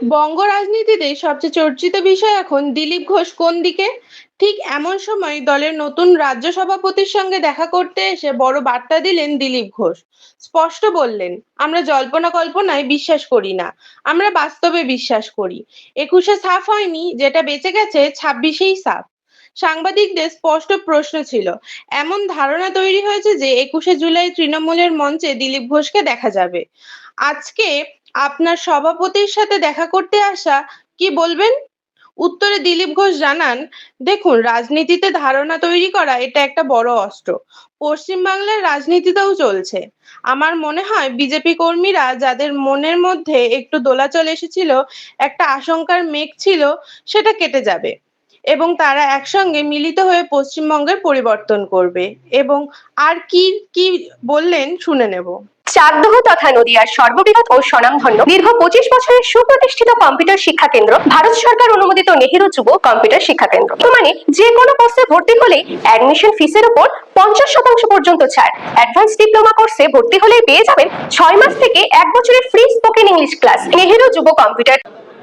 বঙ্গ রাজনীতিতে সবচেয়ে চর্চিত বিষয় এখন দিলীপ ঘোষ কোন দিকে? ঠিক এমন সময় দলের নতুন রাজ্য সভাপতির সঙ্গে দেখা করতে এসে বড় বার্তা দিলেন দিলীপ ঘোষ। স্পষ্ট বললেন, আমরা জল্পনা কল্পনায় বিশ্বাস করি না, আমরা বাস্তবে বিশ্বাস করি। একুশে সাফ হয়নি, যেটা বেঁচে গেছে ছাব্বিশেই সাফ। সাংবাদিকদের স্পষ্ট প্রশ্ন ছিল, এমন ধারণা তৈরি হয়েছে যে একুশে জুলাই তৃণমূলের মঞ্চে দিলীপ ঘোষকে দেখা যাবে। আজকে আপনার সভাপতির সাথে দেখা করতে আসা কি বলবেন? উত্তরে দিলীপ ঘোষ জানান, দেখুন, রাজনীতিতে ধারণা তৈরি করা এটা একটা বড় অস্ত্র। পশ্চিমবাংলার রাজনীতিতেও চলছে। আমার মনে হয় বিজেপি কর্মীরা যাদের মনের মধ্যে একটু দোলাচল এসেছিল, একটা আশঙ্কার মেঘ ছিল, সেটা কেটে যাবে। এবং তারা একসঙ্গে মিলিত হয়ে পশ্চিমবঙ্গের পরিবর্তন করবে। এবং আর কি কি বললেন শুনে নেব। চাকদহ তথা নদিয়ার সর্ববৃহৎ ও স্বনামধন্য দীর্ঘ পঁচিশ বছরের সুপ্রতিষ্ঠিত কম্পিউটার শিক্ষা কেন্দ্র ভারত সরকার অনুমোদিত নেহেরু যুব কম্পিউটার শিক্ষা কেন্দ্র। তো মানে যে কোনো কোর্সে ভর্তি হলেই অ্যাডমিশন ফিসের উপর পঞ্চাশ শতাংশ পর্যন্ত ছাড়। অ্যাডভান্স ডিপ্লোমা কোর্সে ভর্তি হলেই পেয়ে যাবেন ছয় মাস থেকে এক বছরের free spoken English class Nehru যুব কম্পিউটার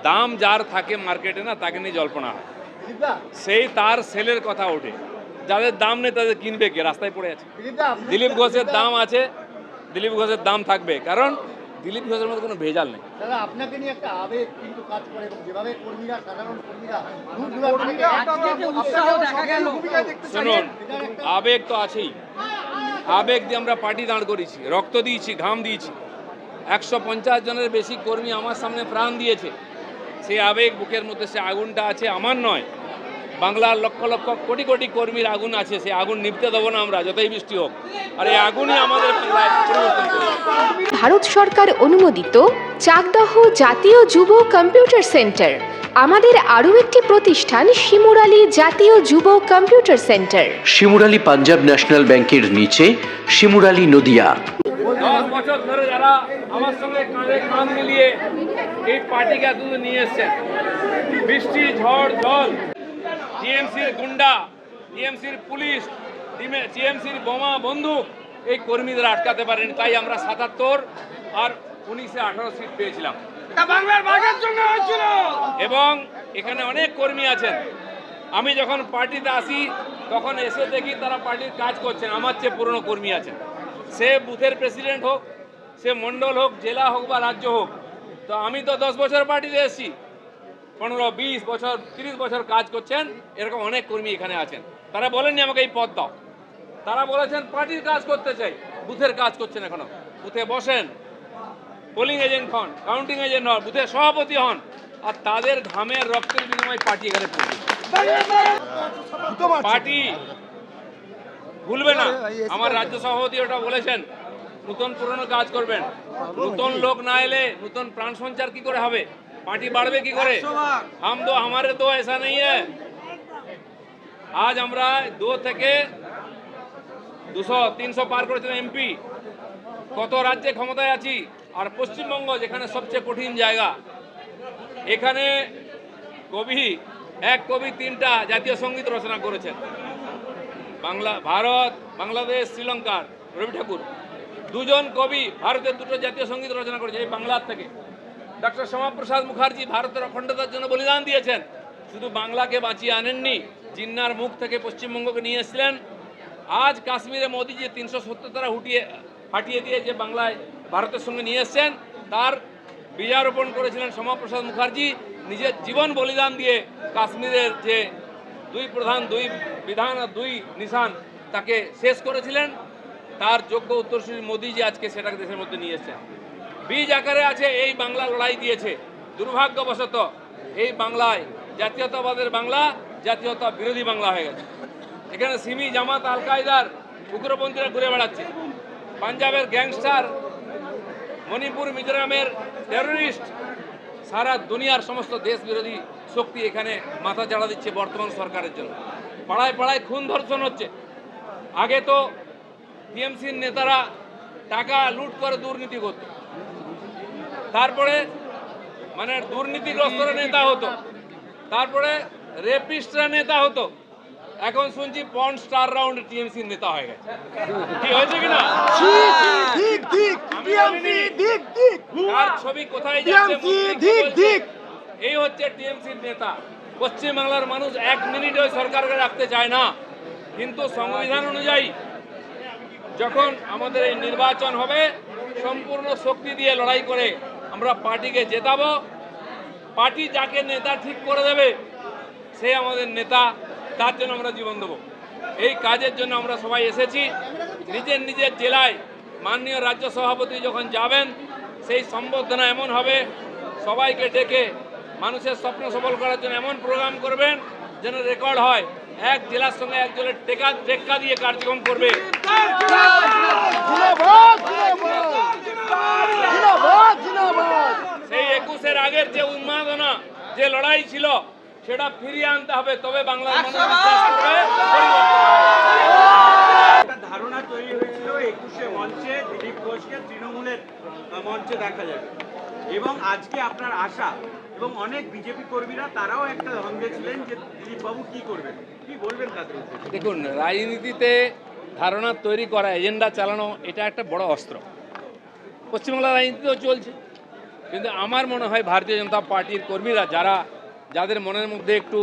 দাম যার থাকে মার্কেটে না তাকে নিয়ে জল্পনা হয়। সেই তার সেলের কথা ওঠে। যাদের দাম নেই তাদের কিনবে কে? রাস্তায় পড়ে আছে। দিলীপ ঘোষের দাম আছে দিলীপ ঘোষের দাম থাকবে কারণ দিলীপ ঘোষের মধ্যে কোনো ভেজাল নেই। দাদা আপনাকে নিয়ে একটা আবেগ কিন্তু কাজ করে যেভাবে কর্মীরা সাধারণ কর্মীরা দূর দূরান্ত থেকে আপনারাও সক্রিয় ভূমিকা দেখতে চান। শুনুন আবেগ তো আছেই। আবেগ দিয়ে আমরা পার্টি দাঁড় করেছি রক্ত দিয়েছি ঘাম দিয়েছি। একশো পঞ্চাশ জনের বেশি কর্মী আমার সামনে প্রাণ দিয়েছে। সেই আবেগ বুকের মধ্যে সে আগুনটা আছে আমার নয়। বাংলার লক্ষ লক্ষ কোটি কোটি কর্মীর আগুন আছে সেই আগুন নিভতে দেবো না আমরা যতই বৃষ্টি হোক। আর এই আগুনই আমাদের ভারত সরকার অনুমোদিত চাকদহ জাতীয় যুব কম্পিউটার সেন্টার। আমাদের আরও একটি প্রতিষ্ঠান শিমুরালী জাতীয় যুব computer centre. Shimurali Punjab national ব্যাংকের নিচে শিমুরালী নদিয়া। দশ বছর ধরে যারা আমার সঙ্গে কাঁধে কাঁধ মিলিয়ে এই পার্টিকে এতদূর নিয়ে এসছেন। বৃষ্টি ঝড় জল। টিএমসির গুন্ডা টিএমসির পুলিশ টিএমসির বোমা বন্দুক এই কর্মীদের আটকাতে পারেনি তাই আমরা সাতাত্তর আর উনিশে আঠারো সিট পেয়েছিলাম। এবং এখানে অনেক কর্মী আছেন। আমি যখন পার্টিতে আসি তখন এসে দেখি তারা পার্টির কাজ করছেন আমার চেয়ে পুরনো কর্মী আছেন। সে বুথের প্রেসিডেন্ট হোক সে মণ্ডল হোক জেলা হোক বা রাজ্য হোক তো আমি তো দশ বছর পার্টিতে এসেছি। পনেরো, বিশ বছর, তিরিশ বছর কাজ করছেন, এরকম অনেক কর্মী এখানে আছেন। তারা বলেননি আমাকে এই পদ দাও। তারা বলেছেন, পার্টির কাজ করতে চাই। বুথের কাজ করছেন এখনও। বুথে বসেন। পোলিং এজেন্ট হন কাউন্টিং এজেন্ট হন বুথের সভাপতি হন, আর তাদের ঘামের রক্তের বিনিময়ে পার্টি এখানে পার্টি ভুলবে না। আমার রাজ্য সভাপতি ওটা বলেছেন, নতুন পুরনো কাজ করবেন। নতুন লোক না এলে নতুন প্রাণ সঞ্চার কি করে হবে? পার্টি বাড়বে কি করে হাম তো আমারে তো এসা নেই আজ আমরা দু থেকে দুশো তিনশো পার করেছেন এমপি কত রাজ্যে ক্ষমতায় আছি আর পশ্চিমবঙ্গ যেখানে সবচেয়ে কঠিন জায়গা এখানে কবি এক কবি তিনটা জাতীয় সংগীত রচনা করেছেন বাংলা ভারত বাংলাদেশ শ্রীলঙ্কার রবি ঠাকুর দুজন কবি ভারতের দুটো জাতীয় সংগীত রচনা করেছে এই বাংলার থেকে ডক্টর শ্যামাপ্রসাদ মুখার্জি ভারতের অখণ্ডতার জন্য বলিদান দিয়েছেন। শুধু বাংলাকে বাঁচিয়ে আনেননি, জিন্নার মুখ থেকে পশ্চিমবঙ্গকে নিয়ে এসেছিলেন। আজ কাশ্মীরে মোদিজি তিনশো সত্তর তারা হুটিয়ে, ফাটিয়ে দিয়ে যে বাংলায় ভারতের সঙ্গে নিয়ে এসছেন, তার বীজারোপণ করেছিলেন শ্যামাপ্রসাদ মুখার্জি। নিজের জীবন বলিদান দিয়ে কাশ্মীরের যে দুই প্রধান, দুই বিধান আর দুই নিশান তাকে শেষ করেছিলেন। তার যোগ্য উত্তরসূরি মোদিজি আজকে সেটাকে দেশের মধ্যে নিয়ে এসেছেন। বীজ আকারে আছে, এই বাংলা লড়াই দিয়েছে। দুর্ভাগ্যবশত এই বাংলায় জাতীয়তাবাদের বাংলা, জাতীয়তা বিরোধী বাংলা হয়ে গেছে। এখানে সিমি জামাত আল কায়দার উগ্রপন্থীরা ঘুরে বেড়াচ্ছে। পাঞ্জাবের গ্যাংস্টার মণিপুর মিজোরামের টেররিস্ট সারা দুনিয়ার সমস্ত দেশ বিরোধী শক্তি এখানে মাথা চাড়া দিচ্ছে বর্তমান সরকারের জন্য। পাড়ায় পাড়ায় খুন ধর্ষণ হচ্ছে। আগে তো টিএমসির নেতারা টাকা লুট করে দুর্নীতি করত। তারপরে মানে দুর্নীতিগ্রস্তরা নেতা হতো। তারপরে রেপিস্টরা নেতা হতো। এখন শুনছি পন স্টার রাউন্ড টিএমসির নেতা হয়ে গেছে। কি হয়েছে কিনা টিএমসি কার ছবি কোথায় যাচ্ছে টিএমসি? এই হচ্ছে টিএমসির নেতা। পশ্চিমবাংলার মানুষ এক মিনিটও সরকারকে রাখতে চায় না। কিন্তু সংবিধান অনুযায়ী যখন আমাদের এই নির্বাচন হবে সম্পূর্ণ শক্তি দিয়ে লড়াই করে আমরা পার্টিকে জেতাবো। পার্টি যাকে নেতা ঠিক করে দেবে, সে আমাদের নেতা, তার জন্য আমরা জীবন দেবো। এই কাজের জন্য আমরা সবাই এসেছি। নিজের নিজের জেলায় মাননীয় রাজ্য সভাপতি যখন যাবেন, সেই সম্বর্ধনা এমন হবে, সবাইকে ডেকে মানুষের স্বপ্ন সফল করার জন্য এমন প্রোগ্রাম করবেন যেন রেকর্ড হয়। এক জেলার সঙ্গে এক জেলার টেকা টেক্কা দিয়ে কার্যক্রম করবে। সেই একুশের আগের যে উন্মাদনা যে লড়াই ছিল সেটা ফিরিয়ে আনতে হবে তবে বাংলার ধারণা তৈরি হয়েছিল একুশে মঞ্চে দিলীপ ঘোষকে তৃণমূলের মঞ্চে দেখা যাবে। এবং আজকে আপনার আশা এবং অনেক বিজেপি কর্মীরা তারাও একটা দ্বন্দ্বে ছিলেন যে দিলীপ বাবু কি করবেন? কি বলবেন তাদের দেখুন রাজনীতিতে ধারণা তৈরি করা এজেন্ডা চালানো এটা একটা বড় অস্ত্র। পশ্চিমবাংলার রাজনীতিতেও চলছে। কিন্তু আমার মনে হয় ভারতীয় জনতা পার্টির কর্মীরা যারা যাদের মনের মধ্যে একটু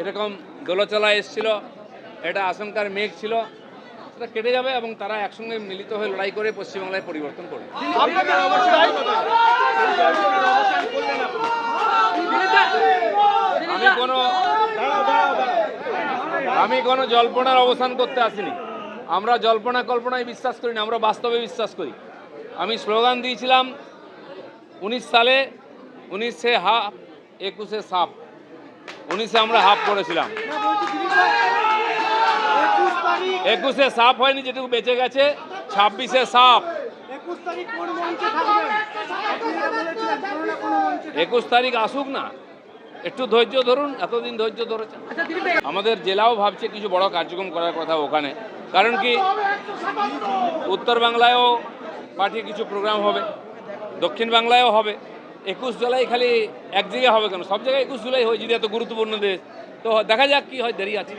এরকম দোলচলা এসছিল এটা আশঙ্কার মেঘ ছিল সেটা কেটে যাবে এবং তারা একসঙ্গে মিলিত হয়ে লড়াই করে পশ্চিমবাংলায় পরিবর্তন করবে। আমি কোনো আমি কোনো জল্পনার অবসান করতে আসিনি। আমরা জল্পনা কল্পনায় বিশ্বাস করি না, আমরা বাস্তবে বিশ্বাস করি। আমি স্লোগান দিয়েছিলাম, উনিশ সালে উনিশে হাফ একুশে সাপ। উনিশে আমরা হাফ করেছিলাম। একুশে সাপ হয়নি, যেটুকু বেঁচে গেছে, ছাব্বিশে সাপ। একুশ তারিখ আসুক না। একটু ধৈর্য ধরুন এতদিন ধৈর্য ধরেছেন। আমাদের জেলাও ভাবছে কিছু বড় কার্যক্রম করার কথা ওখানে। কারণ কি উত্তর বাংলায়ও পার্টি কিছু প্রোগ্রাম হবে দক্ষিণ বাংলায়ও হবে। একুশ জুলাই খালি এক জায়গায় হবে কেন? সব জায়গায় একুশ জুলাই হয় যদি এত গুরুত্বপূর্ণ দেশ। তো দেখা যাক কি হয়, দেরি আছে।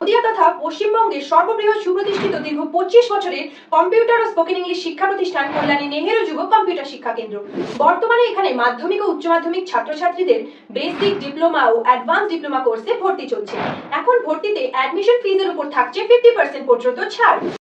নদিয়া তথা পশ্চিমবঙ্গের সর্ববৃহৎ সুপ্রতিষ্ঠিত দীর্ঘ পঁচিশ বছরের কম্পিউটার ও স্পোকেন ইংলিশ শিক্ষা প্রতিষ্ঠান কল্যাণী নেহেরু যুব কম্পিউটার শিক্ষা কেন্দ্র। বর্তমানে এখানে মাধ্যমিক ও উচ্চ মাধ্যমিক ছাত্রছাত্রীদের বেসিক ডিপ্লোমা ও অ্যাডভান্স ডিপ্লোমা কোর্সে ভর্তি চলছে। এখন ভর্তিতে অ্যাডমিশন ফিজের উপর থাকছে ফিফটি পার্সেন্ট পর্যন্ত ছাড়।